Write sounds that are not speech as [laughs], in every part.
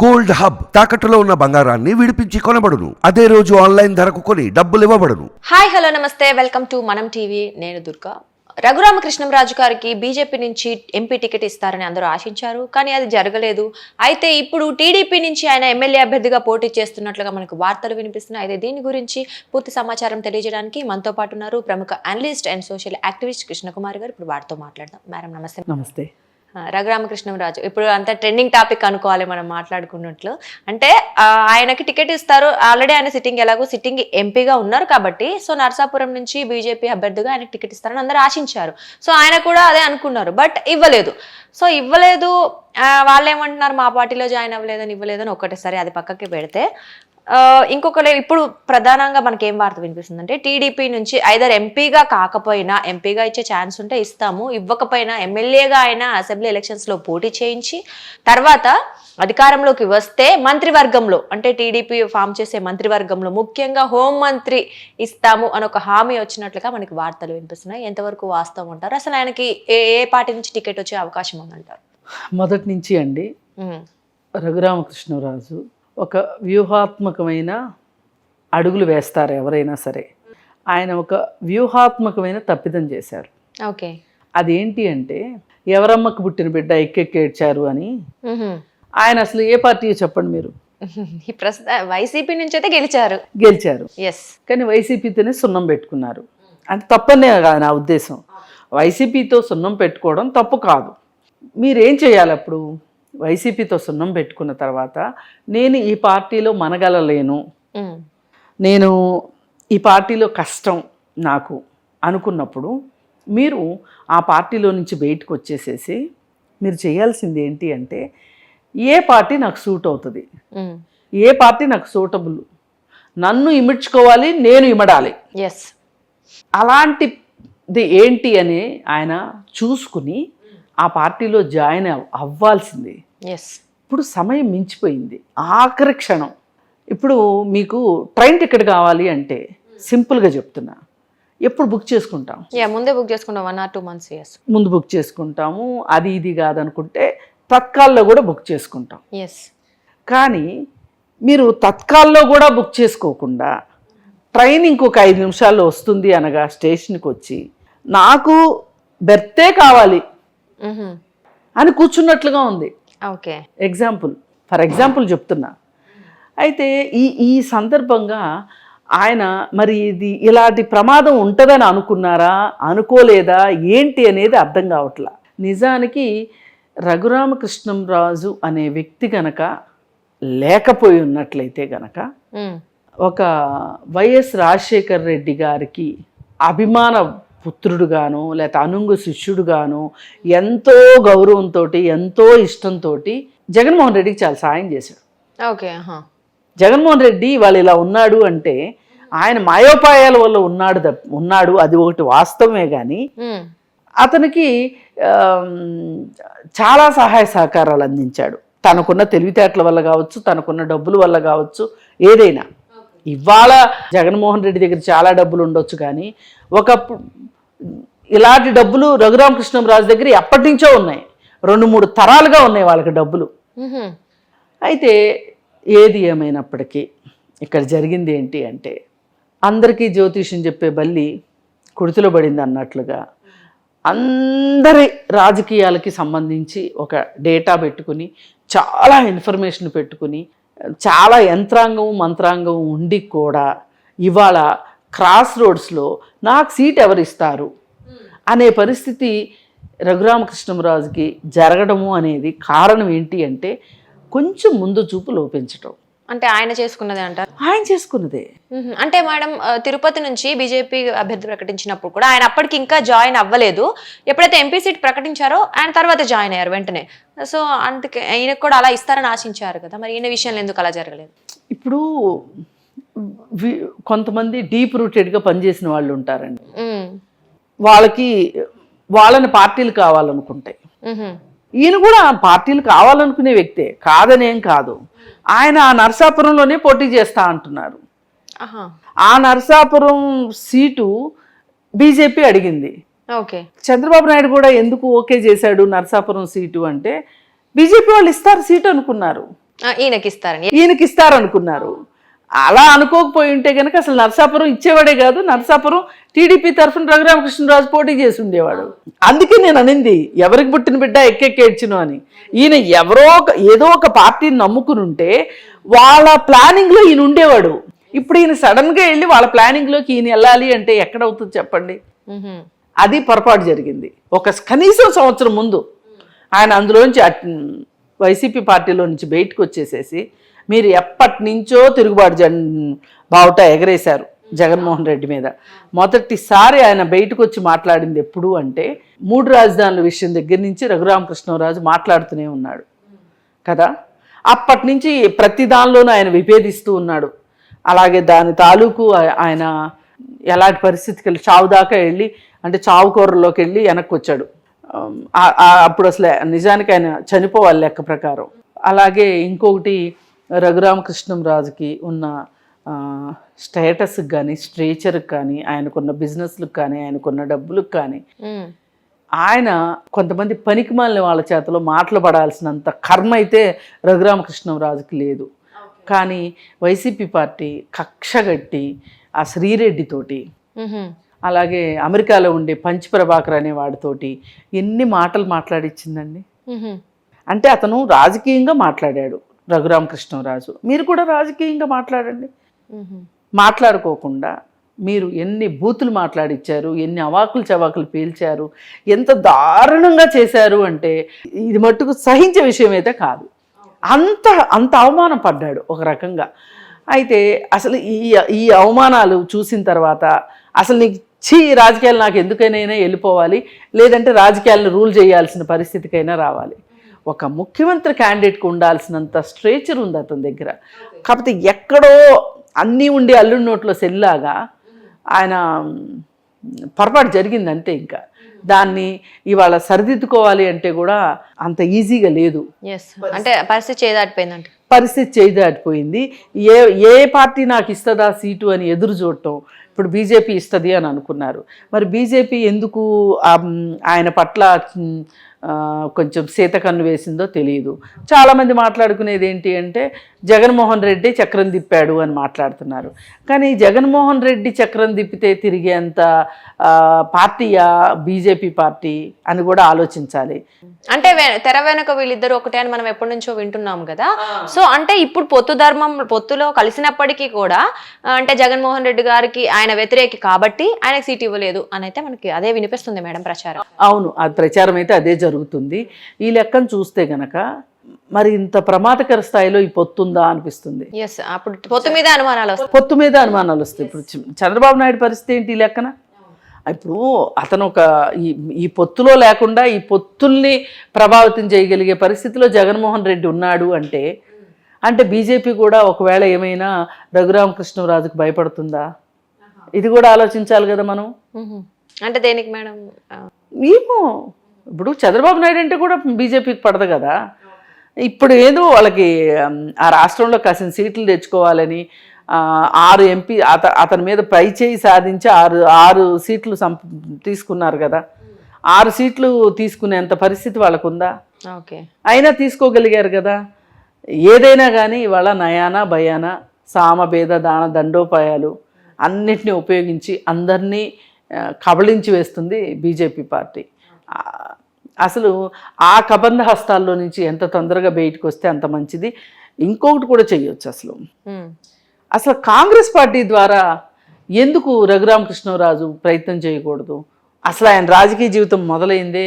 Gold hub తాకట్టులో ఉన్న బంగారాన్ని విడిపించి కొనబడును. అదే రోజు ఆన్లైన్ ధరకు కొని డబ్బులు ఇవ్వబడును. హాయ్ హలో నమస్తే. Welcome to Manam TV. నేను దుర్గా. రఘురామకృష్ణంరాజు గారికి బీజేపీ నుంచి ఎంపీ టికెట్ ఇస్తారని అందరూ ఆశించారు కానీ అది జరగలేదు. అయితే ఇప్పుడు టీడీపీ నుంచి ఆయన ఎమ్మెల్యే అభ్యర్థిగా పోటీ చేస్తున్నట్లుగా మనకు వార్తలు వినిపిస్తున్నాయి. అయితే దీని గురించి పూర్తి సమాచారం తెలియజేయడానికి మనతో పాటు ఉన్నారు ప్రముఖ analyst and social activist Krishnakumar garu. ఇప్పుడు వారితో మాట్లాడదాం. మేడం నమస్తే. నమస్తే. రఘురామకృష్ణంరాజు. ఇప్పుడు అంత ట్రెండింగ్ టాపిక్ అనుకోవాలి మనం మాట్లాడుకున్నట్లు. అంటే ఆయనకి టికెట్ ఇస్తారు. ఆల్రెడీ ఆయన సిట్టింగ్ ఎలాగో సిట్టింగ్ ఎంపీగా ఉన్నారు కాబట్టి సో నర్సాపురం నుంచి బీజేపీ అభ్యర్థిగా ఆయనకి టికెట్ ఇస్తారని అందరూ ఆశించారు. సో ఆయన కూడా అదే అనుకున్నారు బట్ ఇవ్వలేదు. సో ఇవ్వలేదు వాళ్ళు ఏమంటున్నారు మా పార్టీలో జాయిన్ అవ్వలేదని ఇవ్వలేదని ఒకటేసారి అది పక్కకి పెడితే ఆ, ఇంకొకరు ఇప్పుడు ప్రధానంగా మనకి ఏం వార్త వినిపిస్తుందంటే టీడీపీ నుంచి ఐదర్ ఎంపీగా కాకపోయినా ఎంపీగా ఇచ్చే ఛాన్స్ ఉంటే ఇస్తాము. ఇవ్వకపోయినా ఎమ్మెల్యేగా అయినా అసెంబ్లీ ఎలక్షన్స్లో పోటీ చేయించి తర్వాత అధికారంలోకి వస్తే మంత్రివర్గంలో అంటే టీడీపీ ఫామ్ చేసే మంత్రివర్గంలో ముఖ్యంగా హోం మంత్రి ఇస్తాము అని ఒక హామీ వచ్చినట్లుగా మనకి వార్తలు వినిపిస్తున్నాయి. ఎంతవరకు వాస్తవం అంటారు? అసలు ఆయనకి ఏ ఏ పార్టీ నుంచి టికెట్ వచ్చే అవకాశం ఉందంటారు? మొదటి నుంచి అండి. రఘురామకృష్ణరాజు ఒక వ్యూహాత్మకమైన అడుగులు వేస్తారు ఎవరైనా సరే. ఆయన ఒక వ్యూహాత్మకమైన తప్పిదం చేశారు. ఓకే. అదేంటి అంటే ఎవరమ్మకు పుట్టిన బిడ్డ ఎక్కెక్కేడ్చారు అని. ఆయన అసలు ఏ పార్టీ చెప్పండి మీరు. వైసీపీ నుంచి అయితే గెలిచారు. గెలిచారు. ఎస్ కానీ వైసీపీతోనే సున్నం పెట్టుకున్నారు. అంటే తప్పనే కాదు నా ఉద్దేశం. వైసీపీతో సున్నం పెట్టుకోవడం తప్పు కాదు. మీరేం చేయాలి అప్పుడు? వైసీపీతో సున్నం పెట్టుకున్న తర్వాత నేను ఈ పార్టీలో మనగలలేను. నేను ఈ పార్టీలో కష్టం నాకు అనుకున్నప్పుడు మీరు ఆ పార్టీలో నుంచి బయటకు వచ్చేసేసి మీరు చేయాల్సింది ఏంటి అంటే ఏ పార్టీ నాకు సూట్ అవుతుంది? ఏ పార్టీ నాకు సూటబుల్? నన్ను ఇమిడ్చుకోవాలి నేను ఇమడాలి. ఎస్ అలాంటిది ఏంటి అని ఆయన చూసుకుని ఆ పార్టీలో జాయిన్ అవ్- అవ్వాల్సింది. ఎస్ ఇప్పుడు సమయం మించిపోయింది. ఆఖరి క్షణం. ఇప్పుడు మీకు ట్రైన్ టికెట్ కావాలి అంటే సింపుల్గా చెప్తున్నా. ఎప్పుడు బుక్ చేసుకుంటాం? ముందే బుక్ చేసుకున్నాం వన్ ఆర్ టూ మంత్స్ ఎస్ ముందు బుక్ చేసుకుంటాము. అది ఇది కాదనుకుంటే తత్కాల్లో కూడా బుక్ చేసుకుంటాం. ఎస్ కానీ మీరు తత్కాల్లో కూడా బుక్ చేసుకోకుండా ట్రైన్ ఇంకొక ఐదు నిమిషాల్లో వస్తుంది అనగా స్టేషన్కి వచ్చి నాకు బెర్తే కావాలి. అని కూర్చున్నట్లుగా ఉంది. ఓకే. ఎగ్జాంపుల్ ఫర్ ఎగ్జాంపుల్ చెప్తున్నా. అయితే ఈ ఈ సందర్భంగా ఆయన మరి ఇది ఇలాంటి ప్రమాదం ఉంటుందని అనుకున్నారా? అనుకోలేదా? ఏంటి అనేది అర్థం కావట్లా. నిజానికి రఘురామకృష్ణంరాజు అనే వ్యక్తి గనక లేకపోయి ఉన్నట్లయితే గనక ఒక వైఎస్ రాజశేఖర్ రెడ్డి గారికి అభిమాన పుత్రుడుగాను లేకపోతే అనుంగు శిష్యుడుగాను ఎంతో గౌరవంతో ఎంతో ఇష్టంతో జగన్మోహన్ రెడ్డికి చాలా సాయం చేశాడు. ఓకే జగన్మోహన్ రెడ్డి వాళ్ళు ఇలా ఉన్నాడు అంటే ఆయన మాయోపాయాల వల్ల ఉన్నాడు ఉన్నాడు అది ఒకటి వాస్తవమే కానీ అతనికి చాలా సహాయ సహకారాలు అందించాడు. తనకున్న తెలివితేటల వల్ల కావచ్చు తనకున్న డబ్బుల వల్ల కావచ్చు ఏదైనా. ఇవాళ జగన్మోహన్ రెడ్డి దగ్గర చాలా డబ్బులు ఉండొచ్చు కానీ ఒకప్పుడు ఇలాంటి డబ్బులు రఘురామకృష్ణరాజు దగ్గర ఎప్పటి నుంచో ఉన్నాయి. రెండు మూడు తరాలుగా ఉన్నాయి వాళ్ళకి డబ్బులు. అయితే ఏది ఏమైనప్పటికీ ఇక్కడ జరిగింది ఏంటి అంటే అందరికీ జ్యోతిష్యం చెప్పే బల్లి కుడితిలో పడింది అన్నట్లుగా అందరి రాజకీయాలకి సంబంధించి ఒక డేటా పెట్టుకుని చాలా ఇన్ఫర్మేషన్ పెట్టుకుని చాలా యంత్రాంగం మంత్రాంగం ఉండి కూడా ఇవాళ క్రాస్ రోడ్స్లో నాకు సీట్ ఎవరిస్తారు? అనే పరిస్థితి రఘురామకృష్ణరాజుకి జరగడము అనేది కారణం ఏంటి అంటే కొంచెం ముందు చూపు లోపించటం. అంటే ఆయన చేసుకున్నదే అంటారు? ఆయన చేసుకున్నదే. అంటే మేడం తిరుపతి నుంచి బీజేపీ అభ్యర్థి ప్రకటించినప్పుడు కూడా ఆయన అప్పటికి ఇంకా జాయిన్ అవ్వలేదు. ఎప్పుడైతే ఎంపీ సీట్ ప్రకటించారో ఆయన తర్వాత జాయిన్ అయ్యారు వెంటనే. సో అందుకే ఈయనకు కూడా అలా ఇస్తారని ఆశించారు కదా. మరి ఈయన విషయంలో ఎందుకు అలా జరగలేదు? ఇప్పుడు కొంతమంది డీప్ రూటెడ్గా పనిచేసిన వాళ్ళు ఉంటారండి. వాళ్ళకి వాళ్ళని పార్టీలు కావాలనుకుంటాయి. ఈయన కూడా పార్టీలు కావాలనుకునే వ్యక్తే. కాదనేం కాదు. ఆయన ఆ నరసాపురంలోనే పోటీ చేస్తా అంటున్నారు. ఆ నరసాపురం సీటు బీజేపీ అడిగింది. ఓకే. చంద్రబాబు నాయుడు కూడా ఎందుకు ఓకే చేశాడు నరసాపురం సీటు అంటే బీజేపీ వాళ్ళు ఇస్తారు సీటు అనుకున్నారు. ఈయనకి ఇస్తారని ఈయనకి ఇస్తారనుకున్నారు అలా అనుకోకపోయి ఉంటే కనుక అసలు నరసాపురం ఇచ్చేవాడే కాదు నరసాపురం టీడీపీ తరఫున రఘురామకృష్ణరాజు పోటీ చేసి ఉండేవాడు. అందుకే నేను అనింది ఎవరికి పుట్టిన బిడ్డ ఎక్కెక్కేడ్చును అని. ఈయన ఎవరో ఒక ఏదో ఒక పార్టీని నమ్ముకుని ఉంటే వాళ్ళ ప్లానింగ్లో ఈయన ఉండేవాడు. ఇప్పుడు ఈయన సడన్గా వెళ్ళి వాళ్ళ ప్లానింగ్లోకి ఈయన వెళ్ళాలి అంటే ఎక్కడవుతుంది చెప్పండి. అది పొరపాటు జరిగింది. ఒక కనీసం సంవత్సరం ముందు ఆయన అందులోంచి వైసీపీ పార్టీలో నుంచి బయటకు వచ్చేసేసి మీరు ఎప్పటి నుంచో తిరుగుబాటు జన్ బావుట ఎగరేశారు జగన్మోహన్ రెడ్డి మీద. మొదటిసారి ఆయన బయటకు వచ్చి మాట్లాడింది ఎప్పుడు అంటే మూడు రాజధానుల విషయం దగ్గర నుంచి రఘురామకృష్ణరాజు మాట్లాడుతూనే ఉన్నాడు. కదా? అప్పటి నుంచి ప్రతి దానిలోనూ ఆయన విభేదిస్తూ ఉన్నాడు. అలాగే దాని తాలూకు ఆయన ఎలాంటి పరిస్థితికి వెళ్ళి చావు దాకా వెళ్ళి అంటే చావు కూరలోకి వెళ్ళి వెనక్కి వచ్చాడు అప్పుడు అసలు నిజానికి ఆయన చనిపోవాలి లెక్క ప్రకారం. అలాగే ఇంకొకటి రఘురామకృష్ణంరాజుకి ఉన్న స్టేటస్కి కానీ స్ట్రేచర్కి కానీ ఆయనకున్న బిజినెస్లకు కానీ ఆయనకున్న డబ్బులకు కానీ. ఆయన కొంతమంది పనికిమాలిన వాళ్ళ చేతిలో మాటలు పడాల్సినంత కర్మ అయితే రఘురామకృష్ణరాజుకి లేదు కానీ వైసీపీ పార్టీ కక్షగట్టి ఆ శ్రీరెడ్డితోటి. అలాగే అమెరికాలో ఉండే పంచ్ ప్రభాకర్ అనే వాడితోటి ఎన్ని మాటలు మాట్లాడిచ్చిందండి. అంటే అతను రాజకీయంగా మాట్లాడాడు రఘురామకృష్ణరాజు. మీరు కూడా రాజకీయంగా మాట్లాడండి. మాట్లాడుకోకుండా మీరు ఎన్ని బూతులు మాట్లాడిచ్చారు ఎన్ని అవాకులు చవాకులు పీల్చారు ఎంత దారుణంగా చేశారు అంటే ఇది మట్టుకు సహించే విషయం అయితే కాదు. అంత అంత అవమానం పడ్డాడు ఒక రకంగా. అయితే అసలు ఈ ఈ అవమానాలు చూసిన తర్వాత అసలు నీకు చీ రాజకీయాలు నాకు ఎందుకైనా వెళ్ళిపోవాలి లేదంటే రాజకీయాలను రూల్ చేయాల్సిన పరిస్థితికైనా రావాలి. ఒక ముఖ్యమంత్రి క్యాండిడేట్కి ఉండాల్సినంత స్ట్రేచర్ ఉంది అతని దగ్గర. కాకపోతే ఎక్కడో అన్నీ ఉండి అల్లుడి నోట్లో సెల్లాగా ఆయన పొరపాటు జరిగింది అంతే ఇంకా. దాన్ని ఇవాళ సరిదిద్దుకోవాలి అంటే కూడా అంత ఈజీగా లేదు. ఎస్ అంటే పరిస్థితి చేదాటిపోయిందంట పరిస్థితి చేయి దాటిపోయింది ఏ ఏ పార్టీ నాకు ఇస్తుందా సీటు అని ఎదురు చూడటం ఇప్పుడు బీజేపీ ఇస్తుంది అని అనుకున్నారు. మరి బీజేపీ ఎందుకు ఆయన పట్ల కొంచెం సీతకన్ను వేసిందో తెలియదు. చాలామంది మాట్లాడుకునేది ఏంటి అంటే జగన్మోహన్ రెడ్డి చక్రం తిప్పాడు అని మాట్లాడుతున్నారు. కానీ జగన్మోహన్ రెడ్డి చక్రం తిప్పితే తిరిగేంత ఆ, పార్టీయా బీజేపీ పార్టీ అని కూడా ఆలోచించాలి. అంటే తెర వెనక వీళ్ళిద్దరు ఒకటే అని మనం ఎప్పటి నుంచో వింటున్నాం కదా. సో అంటే ఇప్పుడు పొత్తు ధర్మం పొత్తులో కలిసినప్పటికీ కూడా ఆ, అంటే జగన్మోహన్ రెడ్డి గారికి ఆయన వ్యతిరేకి కాబట్టి ఆయనకు సీట్ ఇవ్వలేదు అని అయితే మనకి అదే వినిపిస్తుంది మేడం ప్రచారం. అవును అది ప్రచారం అయితే అదే జరుగుతుంది. ఈ లెక్కను చూస్తే గనక మరి ఇంత ప్రమాదకర స్థాయిలో ఈ పొత్తుందా అనిపిస్తుంది. అప్పుడు పొత్తు మీద అనుమానాలు వస్తాయి. పొత్తు మీద అనుమానాలు వస్తాయి. ఇప్పుడు చంద్రబాబు నాయుడు పరిస్థితి ఏంటి ఈ లెక్కన? ఇప్పుడు అతను ఒక ఈ ఈ పొత్తులో లేకుండా ఈ పొత్తుల్ని ప్రభావితం చేయగలిగే పరిస్థితిలో జగన్మోహన్ రెడ్డి ఉన్నాడు అంటే అంటే బీజేపీ కూడా ఒకవేళ ఏమైనా రఘురామకృష్ణరాజుకు భయపడుతుందా? ఇది కూడా ఆలోచించాలి కదా మనం. అంటే దేనికి మేడం? ఏమో ఇప్పుడు చంద్రబాబు నాయుడు అంటే కూడా బీజేపీకి పడదు కదా. ఇప్పుడు ఏదో వాళ్ళకి ఆ రాష్ట్రంలో కాసిన సీట్లు తెచ్చుకోవాలని ఆరు ఎంపీ అత అతని మీద పై చేయి సాధించి ఆరు ఆరు సీట్లు సంప తీసుకున్నారు కదా. ఆరు సీట్లు తీసుకునేంత పరిస్థితి వాళ్ళకు ఉందా ఓకే. అయినా తీసుకోగలిగారు కదా. ఏదైనా కానీ ఇవాళ నయానా భయానా సామభేద దాన దండోపాయాలు అన్నిటినీ ఉపయోగించి అందరినీ కబళించి వేస్తుంది బీజేపీ పార్టీ. అసలు ఆ కబంధ హస్తాల్లో నుంచి ఎంత తొందరగా బయటకు వస్తే అంత మంచిది? ఇంకొకటి కూడా చేయొచ్చు అసలు. అసలు కాంగ్రెస్ పార్టీ ద్వారా ఎందుకు రఘురామకృష్ణరాజు ప్రయత్నం చేయకూడదు? అసలు ఆయన రాజకీయ జీవితం మొదలైందే?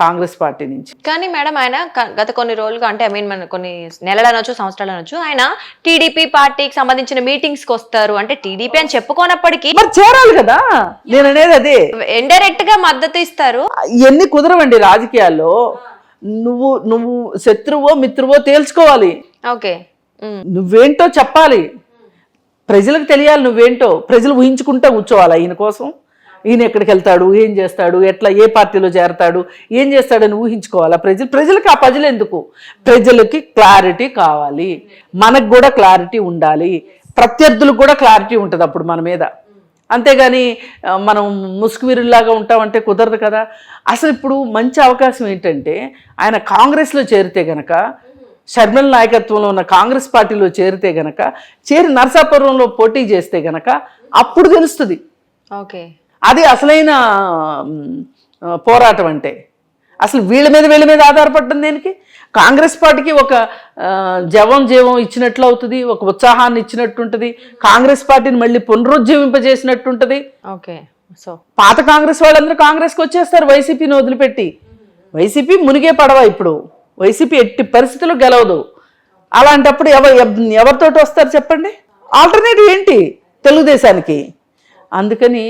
కాంగ్రెస్ పార్టీ నుంచి. కానీ మేడం ఆయన గత కొన్ని రోజులుగా అంటే ఐ మీన్ మన కొన్ని నెలలు అనొచ్చు సంవత్సరాలు అనొచ్చు ఆయన టీడీపీ పార్టీకి సంబంధించిన మీటింగ్స్కి వస్తారు. అంటే టీడీపీ అని చెప్పుకోనప్పటికీ మరి చేరాలి కదా? నేను అనేది అదే. ఇండైరెక్ట్గా మద్దతు ఇస్తారు. ఇవన్నీ కుదరవండి రాజకీయాల్లో? నువ్వు నువ్వు శత్రువో మిత్రువో తేల్చుకోవాలి. ఓకే. నువ్వేంటో చెప్పాలి. ప్రజలకు తెలియాలి నువ్వేంటో. ప్రజలు ఊహించుకుంటా కూర్చోవాలి ఈయన కోసం. ఈయన ఎక్కడికి వెళ్తాడు? ఏం చేస్తాడు? ఎట్లా? ఏ పార్టీలో చేరతాడు? ఏం చేస్తాడని ఊహించుకోవాలా ప్రజలు? ప్రజలకు ఆ ప్రజలు ఎందుకు? ప్రజలకి క్లారిటీ కావాలి. మనకు కూడా క్లారిటీ ఉండాలి. ప్రత్యర్థులకు కూడా క్లారిటీ ఉంటుంది అప్పుడు మన మీద. అంతేగాని మనం ముసుగువిరులాగా ఉంటామంటే కుదరదు కదా. అసలు ఇప్పుడు మంచి అవకాశం ఏంటంటే ఆయన కాంగ్రెస్లో చేరితే గనక షర్మిల నాయకత్వంలో ఉన్న కాంగ్రెస్ పార్టీలో చేరితే గనక చేరి నరసాపురంలో పోటీ చేస్తే గనక అప్పుడు తెలుస్తుంది. ఓకే. అది అసలైన పోరాటం అంటే. అసలు వీళ్ళ మీద వీళ్ళ మీద ఆధారపడడం దేనికి? కాంగ్రెస్ పార్టీకి ఒక జవం జీవం ఇచ్చినట్లు అవుతుంది ఒక ఉత్సాహాన్ని ఇచ్చినట్టు ఉంటుంది కాంగ్రెస్ పార్టీని మళ్ళీ పునరుజ్జీవింపజేసినట్టు ఉంటుంది ఓకే సో. పాత కాంగ్రెస్ వాళ్ళందరూ కాంగ్రెస్కి వచ్చేస్తారు వైసీపీని వదిలిపెట్టి వైసీపీ మునిగే పడవ ఇప్పుడు. వైసీపీ ఎట్టి పరిస్థితుల్లో గెలవదు. అలాంటప్పుడు ఎవరు ఎవరితోటి వస్తారు చెప్పండి? ఆల్టర్నేటివ్ ఏంటి? తెలుగుదేశానికి. అందుకని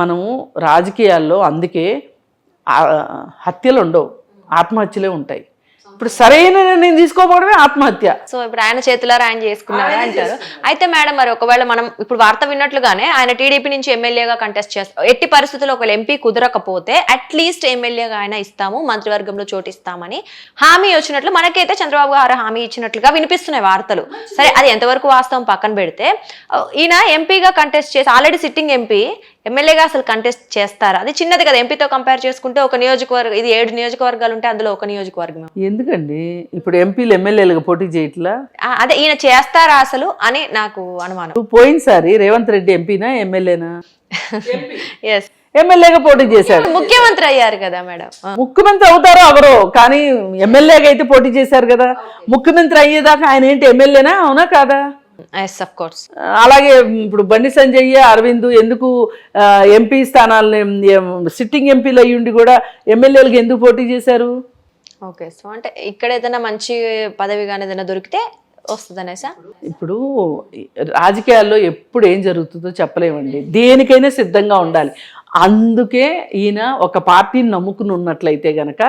మనము రాజకీయాల్లో అందుకే హత్యలు ఉండవు ఆత్మహత్యలే ఉంటాయి. ఇప్పుడు సరైన నిర్ణయం తీసుకోకపోవడమే ఆత్మహత్య. సో ఇప్పుడు ఆయన చేతులారా ఆయన చేసుకున్నారా అంటారు. అయితే మేడం మరి ఒకవేళ మనం ఇప్పుడు వార్త విన్నట్లుగానే ఆయన టీడీపీ నుంచి ఎమ్మెల్యేగా కంటెస్ట్ చేస్తారు ఎట్టి పరిస్థితుల్లో ఒకవేళ ఎంపీ కుదరకపోతే అట్లీస్ట్ ఎమ్మెల్యేగా ఆయన ఇస్తాము మంత్రివర్గంలో చోటు ఇస్తామని హామీ వచ్చినట్లు మనకైతే చంద్రబాబు గారు హామీ ఇచ్చినట్లుగా వినిపిస్తున్నాయి వార్తలు. సరే అది ఎంతవరకు వాస్తవం పక్కన పెడితే ఈయన ఎంపీగా కంటెస్ట్ చేసి ఆల్రెడీ సిట్టింగ్ ఎంపీ ఎమ్మెల్యేగా అసలు కంటెస్ట్ చేస్తారు? అది చిన్నది కదా ఎంపీతో కంపేర్ చేసుకుంటే ఒక నియోజకవర్గం ఇది ఏడు నియోజకవర్గాలు ఉంటే అందులో ఒక నియోజకవర్గం ఎందుకండి? ఇప్పుడు ఎంపీలు ఎమ్మెల్యేలుగా పోటీ చేయట్లా? అదే ఈయన చేస్తారా అసలు అని నాకు అనుమానం. పోయినసారి రేవంత్ రెడ్డి ఎంపీనా ఎమ్మెల్యేనా? [laughs] ఎస్ ఎమ్మెల్యేగా పోటీ చేశాడు. [laughs] ముఖ్యమంత్రి అయ్యారు కదా మేడం. ముఖ్యమంత్రి అవుతారో అవరో కానీ ఎమ్మెల్యేగా అయితే పోటీ చేశారు కదా. ముఖ్యమంత్రి అయ్యేదాకా ఆయన ఏంటి ఎమ్మెల్యేనా? అవునా కాదా? ఎస్ అఫ్ కోర్స్ అలాగే ఇప్పుడు బండి సంజయ్ అరవింద్ ఎందుకు ఎంపీ స్థానాలని సిట్టింగ్ ఎంపీలు అయ్యి ఉండి కూడా ఎమ్మెల్యేలకు ఎందుకు పోటీ చేశారు? ఓకే సో అంటే ఇక్కడ ఏదైనా మంచి పదవి కానీ ఏదైనా దొరికితే వస్తుంది ఇప్పుడు రాజకీయాల్లో ఎప్పుడు ఏం జరుగుతుందో చెప్పలేమండి. దేనికైనా సిద్ధంగా ఉండాలి. అందుకే ఈయన ఒక పార్టీని నమ్ముకుని ఉన్నట్లయితే గనక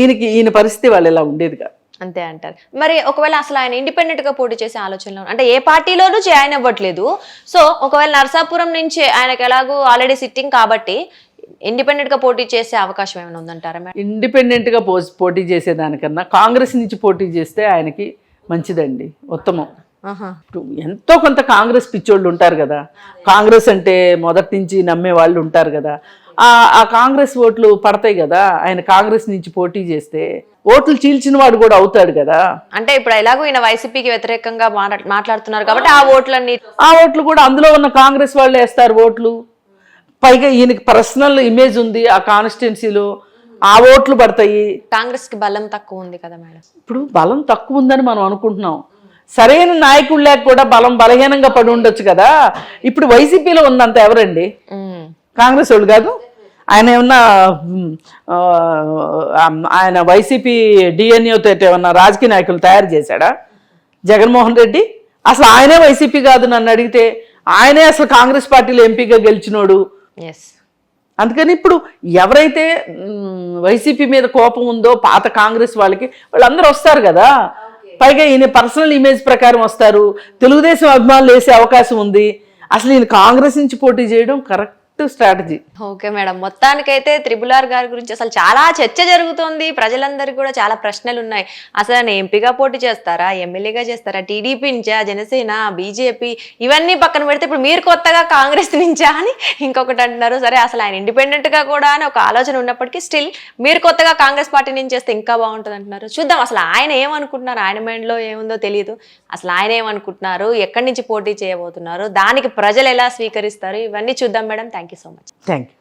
ఈయనకి ఈయన పరిస్థితి వాళ్ళు ఇలా ఉండేదిగా? అంతే అంటారు. మరి ఒకవేళ అసలు ఆయన ఇండిపెండెంట్గా పోటీ చేసే ఆలోచనలో అంటే ఏ పార్టీలోనూ జాయిన్ అవ్వట్లేదు. సో ఒకవేళ నరసాపురం నుంచి ఆయనకి ఎలాగో ఆల్రెడీ సిట్టింగ్ కాబట్టి ఇండిపెండెంట్గా పోటీ చేసే అవకాశం ఏమైనా ఉందంటారా మేడం? ఇండిపెండెంట్గా పో పోటీ చేసేదానికన్నా కాంగ్రెస్ నుంచి పోటీ చేస్తే ఆయనకి మంచిదండి ఉత్తమం. ఎంతో కొంత కాంగ్రెస్ పిచ్చోళ్ళు ఉంటారు కదా. కాంగ్రెస్ అంటే మొదటి నుంచి నమ్మే వాళ్ళు ఉంటారు కదా. ఆ కాంగ్రెస్ ఓట్లు పడతాయి కదా ఆయన కాంగ్రెస్ నుంచి పోటీ చేస్తే ఓట్లు చీల్చిన వాడు కూడా అవుతాడు కదా. అంటే ఇప్పుడు ఎలాగో ఈయన వైసీపీకి వ్యతిరేకంగా మాట్లా- మాట్లాడుతున్నారు కాబట్టి ఆ ఓట్లన్నీ ఆ ఓట్లు కూడా అందులో ఉన్న కాంగ్రెస్ వాళ్ళు వేస్తారు ఓట్లు. పైగా ఈయనకి పర్సనల్ ఇమేజ్ ఉంది ఆ కాన్స్టిట్యున్సీలో. ఆ ఓట్లు పడతాయి. కాంగ్రెస్కి బలం తక్కువ ఉంది కదా మేడం. ఇప్పుడు బలం తక్కువ ఉందని మనం అనుకుంటున్నాం. సరైన నాయకుడు లేక కూడా బలం బలహీనంగా పడి ఉండొచ్చు కదా. ఇప్పుడు వైసీపీలో ఉన్నంత ఎవరండి. కాంగ్రెస్ వాళ్ళు కాదు. ఆయన ఏమన్నా ఆయన వైసీపీ డిఎన్ఏ తోటి ఏమన్నా రాజకీయ నాయకులు తయారు చేశాడా? జగన్మోహన్ రెడ్డి? అసలు ఆయనే వైసీపీ కాదు నన్ను అడిగితే ఆయనే అసలు కాంగ్రెస్ పార్టీలో ఎంపీగా గెలిచినోడు? ఎస్ అందుకని ఇప్పుడు ఎవరైతే వైసీపీ మీద కోపం ఉందో పాత కాంగ్రెస్ వాళ్ళకి వాళ్ళందరూ వస్తారు కదా. పైగా ఈయన పర్సనల్ ఇమేజ్ ప్రకారం వస్తారు. తెలుగుదేశం అభిమానులు వేసే అవకాశం ఉంది. అసలు ఈయన కాంగ్రెస్ నుంచి పోటీ చేయడం కరెక్ట్? స్ట్రాటజీ. Okay madam. మొత్తానికైతే త్రిబుల్ ఆర్ గారి గురించి అసలు చాలా చర్చ జరుగుతోంది. ప్రజలందరికీ కూడా చాలా ప్రశ్నలు ఉన్నాయి అసలు ఆయన ఎంపీగా పోటీ చేస్తారా? ఎమ్మెల్యేగా చేస్తారా? టీడీపీ నుంచా? జనసేన? బీజేపీ? ఇవన్నీ పక్కన పెడితే ఇప్పుడు మీరు కొత్తగా కాంగ్రెస్ నుంచా అని ఇంకొకటి అంటున్నారు. సరే అసలు ఆయన ఇండిపెండెంట్గా కూడా అని ఒక ఆలోచన ఉన్నప్పటికీ స్టిల్ మీరు కొత్తగా కాంగ్రెస్ పార్టీ నుంచి చేస్తే ఇంకా బాగుంటుంది అంటున్నారు. చూద్దాం అసలు ఆయన ఏమనుకుంటున్నారు? ఆయన mind లో ఏముందో తెలియదు అసలు ఆయన ఏమనుకుంటున్నారు? ఎక్కడి నుంచి పోటీ చేయబోతున్నారు? దానికి ప్రజలు ఎలా స్వీకరిస్తారు? ఇవన్నీ చూద్దాం madam. Thank thank you so much thank you